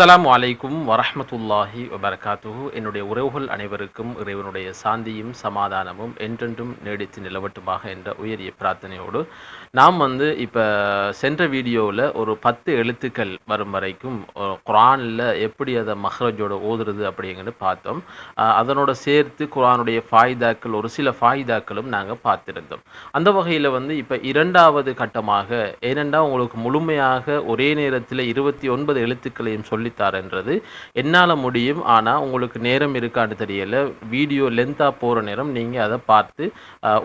அஸ்லாம் அலைக்கும் வரஹ்மத்துல்லாஹி வபரகாத்துஹு. என்னுடைய உறவுகள் அனைவருக்கும் இறைவனுடைய சாந்தியும் சமாதானமும் என்றென்றும் நீடித்து நிலவட்டுமாக என்ற உயரிய பிரார்த்தனையோடு நாம் வந்து இப்போ சென்ற வீடியோவில் ஒரு பத்து எழுத்துக்கள் வரும் வரைக்கும் குரானில் எப்படி அதை மஹ்ரஜோட ஓதுறது அப்படிங்கிறது பார்த்தோம். அதனோட சேர்த்து குரானுடைய ஃபாய்தாக்கள் ஒரு சில ஃபாய்தாக்களும் நாங்கள் பார்த்திருந்தோம். அந்த வகையில் வந்து இப்போ இரண்டாவது கட்டமாக ஏனென்றால் உங்களுக்கு முழுமையாக ஒரே நேரத்தில் இருபத்தி ஒன்பது எழுத்துக்களையும் சொல்லி சொல்லித்தாரன்றது என்னால் முடியும் ஆனால் உங்களுக்கு நேரம் இருக்கான்னு தெரியல. வீடியோ லென்த்தாக போகிற நேரம் நீங்கள் அதை பார்த்து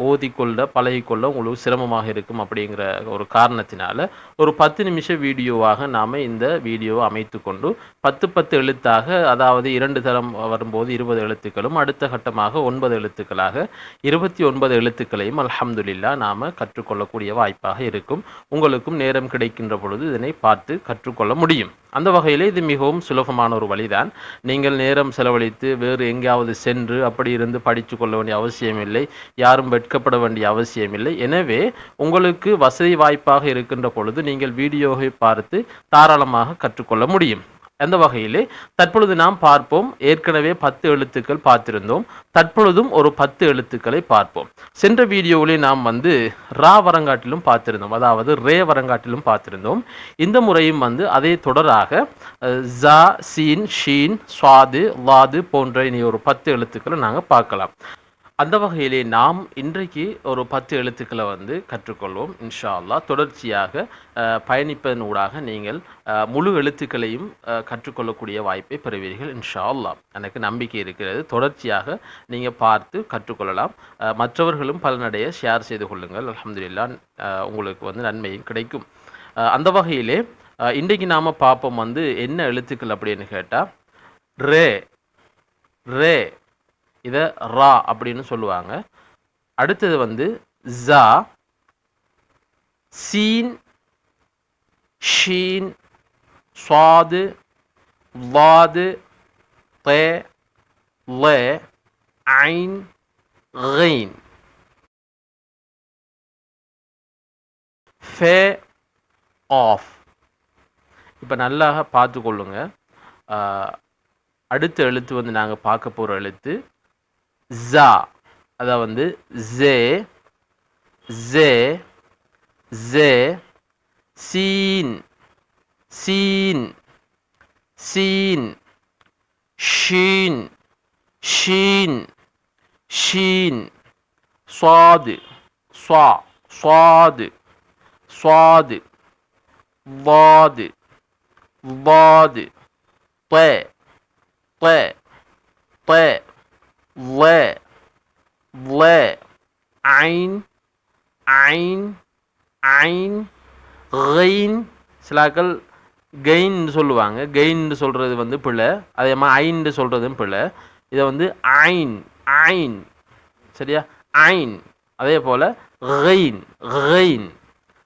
ஓதிக்கொள்ள பழகிக்கொள்ள உங்களுக்கு சிரமமாக இருக்கும் அப்படிங்கிற ஒரு காரணத்தினால ஒரு பத்து நிமிஷ வீடியோவாக நாம் இந்த வீடியோவை அமைத்து கொண்டு பத்து பத்து எழுத்தாக அதாவது இரண்டு தரம் வரும்போது இருபது எழுத்துக்களும் அடுத்த கட்டமாக ஒன்பது எழுத்துக்களாக இருபத்தி ஒன்பது எழுத்துக்களையும் அலமதுல்லா நாம் கற்றுக்கொள்ளக்கூடிய வாய்ப்பாக இருக்கும். உங்களுக்கும் நேரம் கிடைக்கின்ற பொழுது இதனை பார்த்து கற்றுக்கொள்ள முடியும். அந்த வகையில் இது மிகவும் சுலபமான ஒரு வழிதான். நீங்கள் நேரம் செலவழித்து வேறு எங்கேயாவது சென்று அப்படி இருந்து படித்து கொள்ள வேண்டிய அவசியமில்லை. யாரும் வெட்கப்பட வேண்டிய அவசியமில்லை. எனவே உங்களுக்கு வசதி வாய்ப்பாக இருக்கின்ற பொழுது நீங்கள் வீடியோவை பார்த்து தாராளமாக கற்றுக்கொள்ள முடியும். அந்த வகையிலே தற்பொழுது நாம் பார்ப்போம். ஏற்கனவே பத்து எழுத்துக்கள் பார்த்திருந்தோம். தற்பொழுதும் ஒரு பத்து எழுத்துக்களை பார்ப்போம். சென்ற வீடியோவிலே நாம் வந்து ரா வரங்காட்டிலும் பார்த்திருந்தோம். அதாவது ரே வரங்காட்டிலும் பார்த்திருந்தோம். இந்த முறையும் வந்து அதே தொடராக ஜா சீன் ஷீன் சுவாது வாது போன்ற இனி ஒரு பத்து எழுத்துக்களை நாங்கள் பார்க்கலாம். அந்த வகையிலே நாம் இன்றைக்கு ஒரு பத்து எழுத்துக்களை வந்து கற்றுக்கொள்வோம் இன்ஷா அல்லா தொடர்ச்சியாக பயணிப்பதன் ஊடாக நீங்கள் முழு எழுத்துக்களையும் கற்றுக்கொள்ளக்கூடிய வாய்ப்பை பெறுவீர்கள் இன்ஷா அல்லாஹ் எனக்கு நம்பிக்கை இருக்கிறது. தொடர்ச்சியாக நீங்கள் பார்த்து கற்றுக்கொள்ளலாம். மற்றவர்களும் பலனடைய ஷேர் செய்து கொள்ளுங்கள். அலமதுல்லா உங்களுக்கு வந்து நன்மையும் கிடைக்கும். அந்த வகையிலே இன்றைக்கு நாம் பார்ப்போம் வந்து என்ன எழுத்துக்கள் அப்படின்னு கேட்டால் ரே ரே இதை ரா அப்படின்னு சொல்லுவாங்க அடுத்தது வந்து ஜா சீன் ஷீன் சுவாது வாது தே லே ஐன் غين ஃபே ஆஃப் இப்போ நல்லா பார்த்து கொள்ளுங்க ஆஹ், அடுத்த எழுத்து வந்து நாங்கள் பார்க்க போகிற எழுத்து ஜா அதான் வந்து ஜே ஜே ஜே சீன் சீன் சீன் ஷீன் ஷீன் ஷீன் சுவாது சுவா சுவாது சுவாது வாது வாது பே பே பே லே லே ஐன் ஐன் ஐன் கெயின் சிலாக்கள் கெயின்னு சொல்லுவாங்க. கெயின்னு சொல்கிறது வந்து பிள்ளை அதே மாதிரி ஐன்னு சொல்கிறதும் பிள்ளை இதை வந்து ஐன் ஐன். சரியா? ஐன். அதே போல் ரெயின் ரெயின்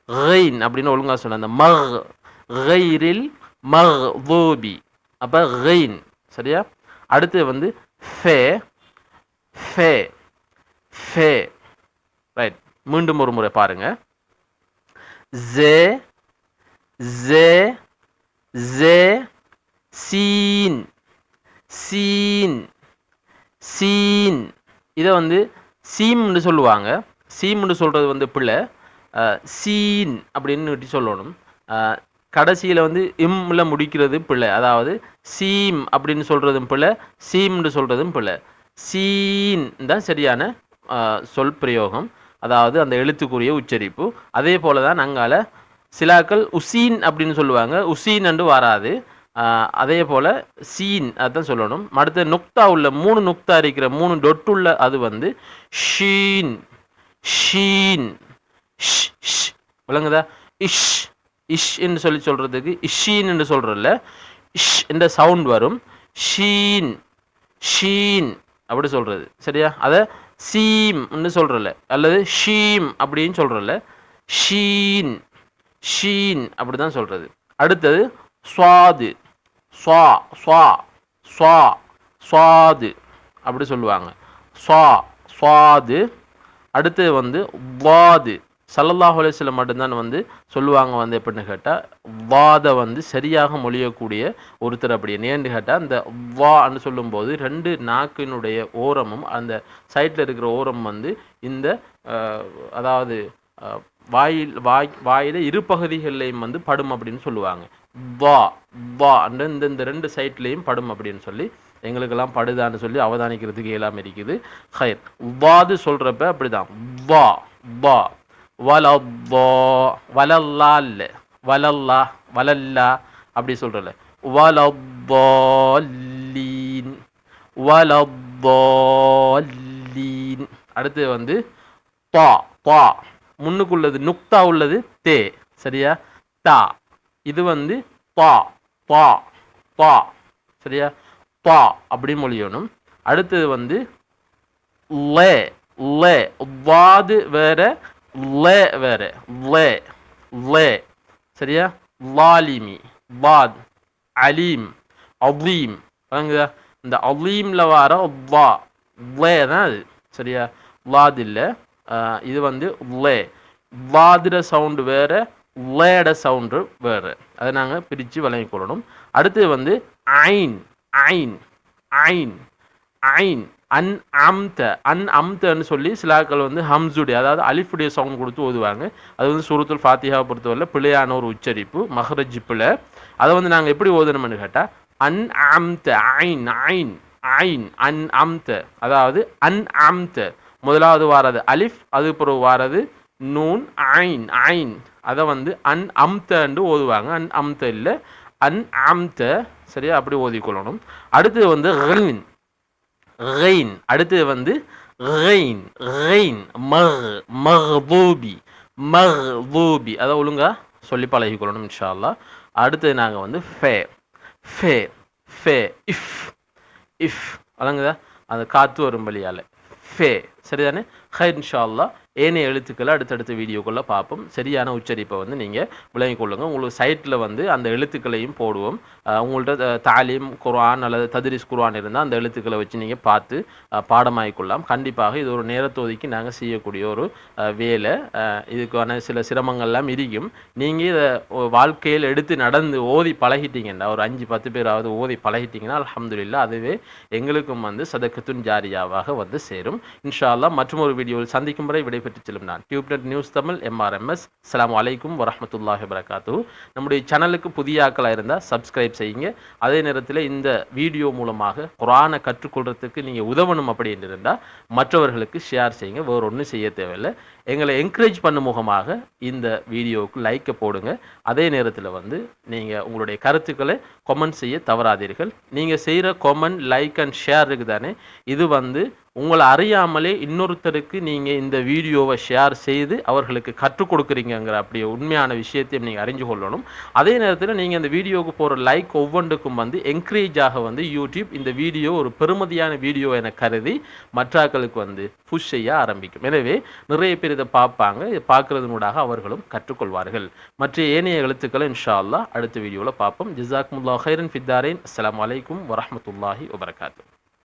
ரெயின் அப்படின்னு ஒழுங்காக சொன்ன அந்த மர். ரெயிரில் மர் தோபி. அப்போ ரெயின் சரியா? அடுத்து வந்து ஃபே. ஃபே ஃபே. ரைட் மீண்டும் ஒரு முறை பாருங்க. ஜே ஜே ஜே சீன் சீன் சீன். இதை வந்து சீம்னு சொல்லுவாங்க. சீம்னு சொல்கிறது வந்து பிள்ளை. சீன் அப்படின்னு சொல்லணும். கடைசியில் வந்து இம்மில் முடிக்கிறது பிள்ளை. அதாவது சீம் அப்படின்னு சொல்கிறதும் பிள்ளை சீம்னு சொல்கிறதும் பிள்ளை. சீன் தான் சரியான சொல் பிரயோகம். அதாவது அந்த எழுத்துக்குரிய உச்சரிப்பு. அதே போல தான் அங்கால சிலாக்கள் உசீன் அப்படின்னு சொல்லுவாங்க. உசீன் என்று வராது. அதே போல் சீன் அதுதான் சொல்லணும். அடுத்த நுக்தா உள்ள மூணு நுக்தா இருக்கிற மூணு டொட்டுள்ள அது வந்து ஷீன். ஷீன். ஷ், ஷ். விளங்குதா? இஷ். இஷ் என்று சொல்லி சொல்றதுக்கு இஷீன் என்று சொல்றல இஷ் என்ற சவுண்ட் வரும். ஷீன். ஷீன். அப்படி சொல்கிறது சரியா? அதை சீம் சொல்கிறல அல்லது ஷீம் அப்படின்னு சொல்கிறல ஷீன். ஷீன் அப்படி தான் சொல்கிறது அடுத்தது ஸ்வாது. ஸ்வா ஸ்வா ஸ்வா ஸ்வாது அப்படி சொல்லுவாங்க. ஸ்வா ஸ்வாது. அடுத்தது வந்து வாது. சல்லல்லாஹு அலிஸ்லம் மட்டும்தான் வந்து சொல்லுவாங்க வந்து எப்படின்னு கேட்டால் வாத வந்து சரியாக மொழியக்கூடிய ஒருத்தர் அப்படி. நேர்ந்து கேட்டால் அந்த வான்னு சொல்லும்போது ரெண்டு நாக்கினுடைய ஓரமும் அந்த சைட்டில் இருக்கிற ஓரம் வந்து இந்த அதாவது வாயில் வாய் வாயில் இரு பகுதிகள்லையும் வந்து படும் அப்படின்னு சொல்லுவாங்க. வா வா அந்த இந்த இந்த ரெண்டு சைட்லேயும் படும் அப்படின்னு சொல்லி எங்களுக்கெல்லாம் படுதான்னு சொல்லி அவதானிக்கிறதுக்கு எல்லாம் இருக்குது. ஹயர் வாது சொல்கிறப்ப அப்படிதான். வா வா. வலல்லா வலல்லா வலல்லா வலல்லா அப்படி சொல்றல வலல்லீன் வலல்லீன் அடுத்து வந்து பா பா முன்னுக்குள்ளது நுக்தா உள்ளது தே. சரியா? தா. இது வந்து பா பா பா. சரியா? பா அப்படி மொழியணும். அடுத்தது வந்து லே லே. வாது வேற லே வேறு. லே. லே. சரியா? லாலிமி. வாத். அலீம். அலீம். இந்த அலீமில் வர லா லே தான் அது. சரியா? லாத் இல்லை. இது வந்து லே. வாதிர சவுண்டு வேறு லேட சவுண்டு வேறு. அதை நாங்கள் பிரித்து வழங்கிக் கொள்ளணும். அடுத்தது வந்து ஐன். ஐன். ஐன். ஐன். அன் அம்த அன் அம்தன்னு சொல்லி சிலாக்கள் வந்து ஹம்சுடைய அதாவது அலிஃபுடைய சவுண்ட் கொடுத்து ஓதுவாங்க. அது வந்து சுருத்துல் ஃபாத்தியாவை பொறுத்தவரையில் பிழையான ஒரு உச்சரிப்பு மஹரஜ் பிழை. அதை வந்து நாங்கள் எப்படி ஓதணும்னு கேட்டால் an அம்த Jan Jan Jan an அம்த அதாவது அன் அம்த முதலாவது வாரது அலிஃப் அது பிறகு வாரது நூன் ஐன் ஐன். அதை வந்து அன் அம்தண்டு ஓதுவாங்க. அன் அம்த இல்லை அன் அம்த சரியா? அப்படி ஓதிக்கொள்ளணும். அடுத்தது வந்து ரெயின் ரெயின் அடுத்தது வந்து ரெயின் ரெயின் மர் மஹ்பூபி மஹ்பூபி அதை ஒழுங்காக சொல்லி பழகிக்கொள்ளணும் இன்ஷா அல்லா அடுத்தது நாங்கள் வந்து ஃபே ஃபே ஃபே இஃப் இஃப் வழங்குதா அந்த காற்று வரும் வழியால். ஃபே சரிதானே? ஹை இன்ஷா அல்லா ஏனைய எழுத்துக்களை அடுத்தடுத்த வீடியோக்குள்ளே பார்ப்போம். சரியான உச்சரிப்பை வந்து நீங்கள் விளங்கிக் கொள்ளுங்கள் உங்களுக்கு சைட்டில் வந்து அந்த எழுத்துக்களையும் போடுவோம். உங்கள்கிட்ட தாலீம் குர்ஆன் அல்லது ததிரிஸ் குர்ஆன் இருந்தால் அந்த எழுத்துக்களை வச்சு நீங்கள் பார்த்து பாடமாகிக்கொள்ளலாம் கண்டிப்பாக இது ஒரு நேரத்தொதுக்கி நாங்கள் செய்யக்கூடிய ஒரு வேலை. இதுக்கான சில சிரமங்கள்லாம் இருக்கும் நீங்கள் இதை வாழ்க்கையில் எடுத்து நடந்து ஓதி பழகிட்டீங்கன்னா ஒரு அஞ்சு பத்து பேராவது ஓதி பழகிட்டீங்கன்னா அலமதுல்லா அதுவே எங்களுக்கும் வந்து சதக்கத்துன் ஜாரியாவாக வந்து சேரும். இன்ஷா அல்லா மற்றும் ஒரு வீடியோவில் சந்திக்கும் வரை விடைபெற்று செல்லும் நான். டியூப்நெட் நியூஸ் தமிழ் எம்ஆர்எம்எஸ். அலாம் வலைக்கும் வரமத்துல்லாஹி வரகாத்து நம்முடைய சேனலுக்கு புதிய ஆக்களாக இருந்தால் சப்ஸ்கிரைப் செய்யுங்க. அதே நேரத்தில் இந்த வீடியோ மூலமாக குரானை கற்றுக்கொள்றதுக்கு நீங்கள் உதவணும் அப்படின்னு இருந்தால் மற்றவர்களுக்கு ஷேர் செய்யுங்க. வேறு ஒன்றும் செய்ய தேவையில்லை. எங்களை என்கரேஜ் பண்ணும் முகமாக இந்த வீடியோவுக்கு லைக்கை போடுங்க. அதே நேரத்தில் வந்து நீங்கள் உங்களுடைய கருத்துக்களை கொமெண்ட் செய்ய தவறாதீர்கள். நீங்கள் செய்கிற கொமெண்ட் லைக் அண்ட் ஷேர் இருக்குதானே? இது வந்து உங்களை அறியாமலே இன்னொருத்தருக்கு நீங்கள் இந்த வீடியோவை ஷேர் செய்து அவர்களுக்கு கற்றுக் கொடுக்குறீங்கிற அப்படி உண்மையான விஷயத்தையும் நீங்கள் அறிஞ்சு கொள்ளணும். அதே நேரத்தில் நீங்கள் இந்த வீடியோவுக்கு போகிற லைக் ஒவ்வொன்றுக்கும் வந்து என்கரேஜாக வந்து யூடியூப் இந்த வீடியோ ஒரு பெருமதியான வீடியோ என கருதி மற்றாக்களுக்கு வந்து புஷ் செய்ய ஆரம்பிக்கும். எனவே நிறைய பேர் இதை பார்ப்பாங்க. இதை பார்க்கறதுனூடாக அவர்களும் கற்றுக்கொள்வார்கள். மற்ற ஏனைய எழுத்துக்களை இன்ஷா அல்லா அடுத்த வீடியோவில் பார்ப்போம். ஜிசாக் முல்லா ஹைரன் ஃபித்தாரேன் அஸ்லாம் வலைக்கும் வரமத்துல்லாஹி வபரகாத்து.